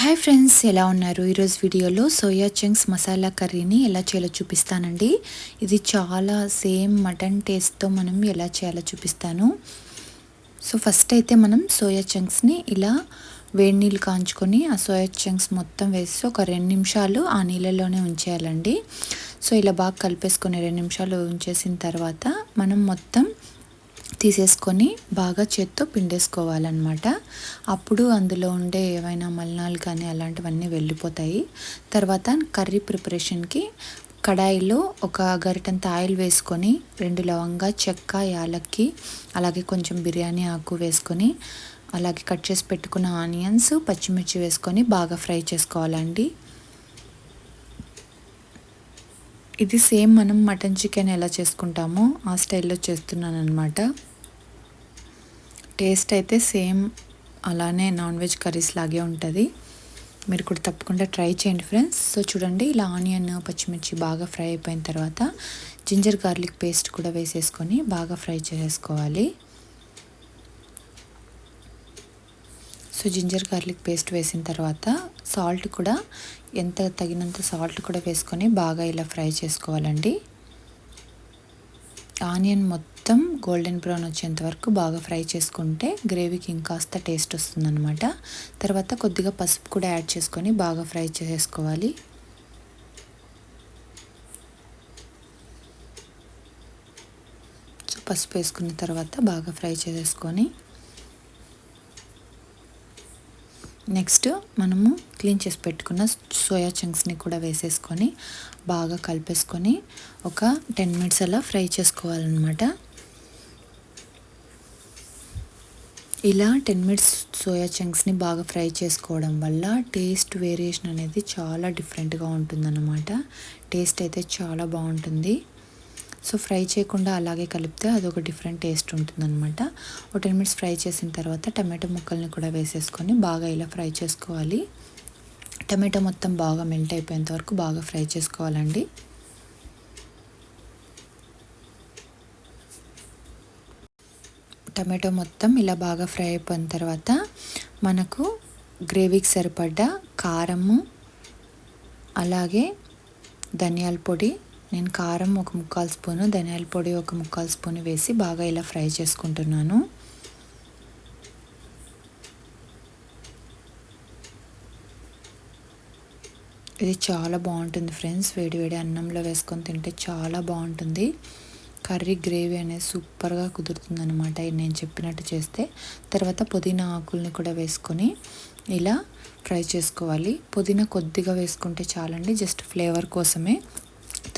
Hi friends ఎలా ఉన్నారు? ఈరోజు వీడియోలో సోయా చంక్స్ మసాలా కర్రీని ఎలా చేయాలో చూపిస్తానండి. ఇది చాలా సేమ్ మటన్ టేస్ట్తో మనం ఎలా చేయాలో చూపిస్తాను. సో ఫస్ట్ అయితే మనం సోయా చంక్స్ని ఇలా వేడి నీళ్ళు కాంచుకొని ఆ సోయా చంక్స్ మొత్తం వేసి ఒక రెండు నిమిషాలు ఆ నీళ్ళలోనే ఉంచేయాలండి. సో ఇలా బాగా కలిపేసుకొని రెండు నిమిషాలు ఉంచేసిన తర్వాత మనం మొత్తం తీసేసుకొని బాగా చేత్తో పిండేసుకోవాలన్నమాట. అప్పుడు అందులో ఉండే ఏవైనా మలినాలు కానీ అలాంటివన్నీ వెళ్ళిపోతాయి. తర్వాత కర్రీ ప్రిపరేషన్కి కడాయిలో ఒక గరిటంత ఆయిల్ వేసుకొని రెండు లవంగా చెక్క యాలక్కి అలాగే కొంచెం బిర్యానీ ఆకు వేసుకొని అలాగే కట్ చేసి పెట్టుకున్న ఆనియన్స్ పచ్చిమిర్చి వేసుకొని బాగా ఫ్రై చేసుకోవాలండి. ఇది సేమ్ మనం మటన్ చికెన్ ఎలా చేసుకుంటామో ఆ స్టైల్లో చేస్తున్నాను అనమాట టేస్ట్ అయితే సేమ్ అలానే నాన్ వెజ్ కర్రీస్ లాగే ఉంటుంది. మీరు కూడా తప్పకుండా ట్రై చేయండి ఫ్రెండ్స్. సో చూడండి ఇలా ఆనియన్ పచ్చిమిర్చి బాగా ఫ్రై అయిపోయిన తర్వాత జింజర్ గార్లిక్ పేస్ట్ కూడా వేసేసుకొని బాగా ఫ్రై చేసుకోవాలి. సో జింజర్ గార్లిక్ పేస్ట్ వేసిన తర్వాత సాల్ట్ కూడా ఎంత తగినంత సాల్ట్ కూడా వేసుకొని బాగా ఇలా ఫ్రై చేసుకోవాలండి. ఆనియన్ మొత్తం గోల్డెన్ బ్రౌన్ వచ్చేంత వరకు బాగా ఫ్రై చేసుకుంటే గ్రేవీకి ఇంకాస్త టేస్ట్ వస్తుందన్నమాట. తర్వాత కొద్దిగా పసుపు కూడా యాడ్ చేసుకొని బాగా ఫ్రై చేసుకోవాలి. సో పసుపు వేసుకున్న తర్వాత బాగా ఫ్రై చేసేసుకొని నెక్స్ట్ మనము క్లీన్ చేసి పెట్టుకున్న సోయా చంక్స్ని కూడా వేసేసుకొని బాగా కలిపేసుకొని ఒక టెన్ మినిట్స్ అలా ఫ్రై చేసుకోవాలన్నమాట. ఇలా టెన్ మినిట్స్ సోయా చంక్స్ని బాగా ఫ్రై చేసుకోవడం వల్ల టేస్ట్ వేరియేషన్ అనేది చాలా డిఫరెంట్గా ఉంటుందన్నమాట. టేస్ట్ అయితే చాలా బాగుంటుంది. సో ఫ్రై చేయకుండా అలాగే కలిపితే అదొక డిఫరెంట్ టేస్ట్ ఉంటుందన్నమాట. ఒక టెన్ మినిట్స్ ఫ్రై చేసిన తర్వాత టమాటో ముక్కల్ని కూడా వేసేసుకొని బాగా ఇలా ఫ్రై చేసుకోవాలి. టమాటో మొత్తం బాగా మెల్ట్ అయిపోయేంత వరకు బాగా ఫ్రై చేసుకోవాలండి. టమాటో మొత్తం ఇలా బాగా ఫ్రై అయిపోయిన తర్వాత మనకు గ్రేవీకి సరిపడ్డ కారము అలాగే ధనియాల పొడి నేను కారం ఒక ముక్కాలు స్పూను ధనియాల పొడి ఒక ముక్కాలు స్పూను వేసి బాగా ఇలా ఫ్రై చేసుకుంటున్నాను. ఇది చాలా బాగుంటుంది ఫ్రెండ్స్. వేడి వేడి అన్నంలో వేసుకొని తింటే చాలా బాగుంటుంది. కర్రీ గ్రేవీ అనేది సూపర్గా కుదురుతుంది అనమాట నేను చెప్పినట్టు చేస్తే తర్వాత పుదీనా ఆకుల్ని కూడా వేసుకొని ఇలా ఫ్రై చేసుకోవాలి. పుదీనా కొద్దిగా వేసుకుంటే చాలండి జస్ట్ ఫ్లేవర్ కోసమే.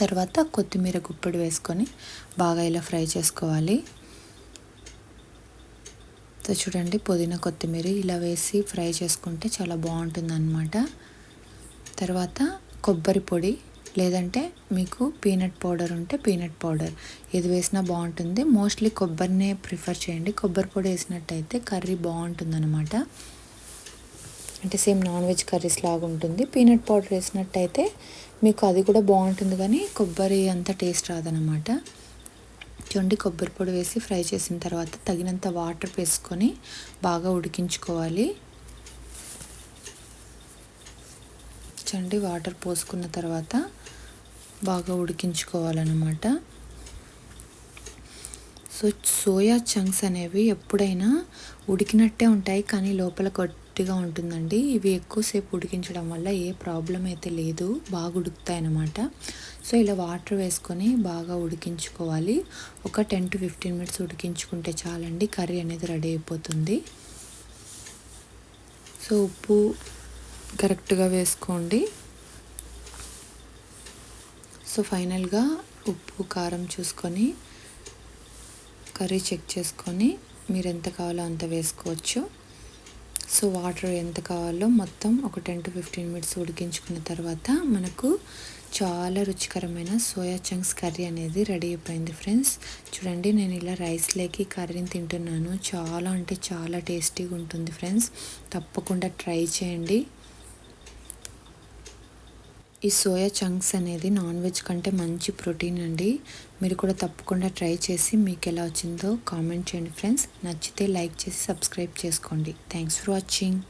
తర్వాత కొత్తిమీర గుప్పెడు వేసుకొని బాగా ఇలా ఫ్రై చేసుకోవాలి. సో చూడండి పుదీనా కొత్తిమీర ఇలా వేసి ఫ్రై చేసుకుంటే చాలా బాగుంటుంది అనమాట తర్వాత కొబ్బరి పొడి లేదంటే మీకు పీనట్ పౌడర్ ఉంటే పీనట్ పౌడర్. ఇది వేసినా బాగుంటుంది. మోస్ట్లీ కొబ్బరినే ప్రిఫర్ చేయండి. కొబ్బరి పొడి వేసినట్టయితే కర్రీ బాగుంటుంది అనమాట అంటే సేమ్ నాన్ వెజ్ కర్రీస్ లాగా ఉంటుంది పీనట్ పౌడర్ వేసినట్టయితే మీకు అది కూడా బాగుంటుంది కానీ కొబ్బరి అంత టేస్ట్ రాదనమాట చూడండి కొబ్బరి పొడి వేసి ఫ్రై చేసిన తర్వాత తగినంత వాటర్ వేసుకొని బాగా ఉడికించుకోవాలి. చూడండి వాటర్ పోసుకున్న తర్వాత బాగా ఉడికించుకోవాలన్నమాట. సో సోయా చంక్స్ అనేవి ఎప్పుడైనా ఉడికినట్టే ఉంటాయి కానీ లోపల గట్టిగా ఉంటుందండి. ఇవి ఎక్కువసేపు ఉడికించడం వల్ల ఏ ప్రాబ్లం అయితే లేదు. బాగా ఉడుకుతాయి అన్నమాట. సో ఇలా వాటర్ వేసుకొని బాగా ఉడికించుకోవాలి. ఒక టెన్ టు ఫిఫ్టీన్ మినిట్స్ ఉడికించుకుంటే చాలండి కర్రీ అనేది రెడీ అయిపోతుంది. సో ఉప్పు కరెక్ట్గా వేసుకోండి. సో ఫైనల్గా ఉప్పు కారం చూసుకొని కర్రీ చెక్ చేసుకొని మీరు ఎంత కావాలో అంత వేసుకోవచ్చు. సో వాటర్ ఎంత కావాలో మొత్తం ఒక టెన్ టు ఫిఫ్టీన్ మినిట్స్ ఉడికించుకున్న తర్వాత మనకు చాలా రుచికరమైన సోయా చంక్స్ కర్రీ అనేది రెడీ అయిపోయింది ఫ్రెండ్స్. చూడండి నేను ఇలా రైస్లోకి కర్రీని తింటున్నాను. చాలా అంటే చాలా టేస్టీగా ఉంటుంది ఫ్రెండ్స్. తప్పకుండా ట్రై చేయండి. ఈ సోయా చంక్స్ అనేది నాన్ వెజ్ కంటే మంచి ప్రోటీన్ అండి. మీరు కూడా తప్పకుండా ట్రై చేసి మీకు ఎలా వచ్చిందో కామెంట్ చేయండి ఫ్రెండ్స్. నచ్చితే లైక్ చేసి సబ్స్క్రైబ్ చేసుకోండి. Thanks for watching.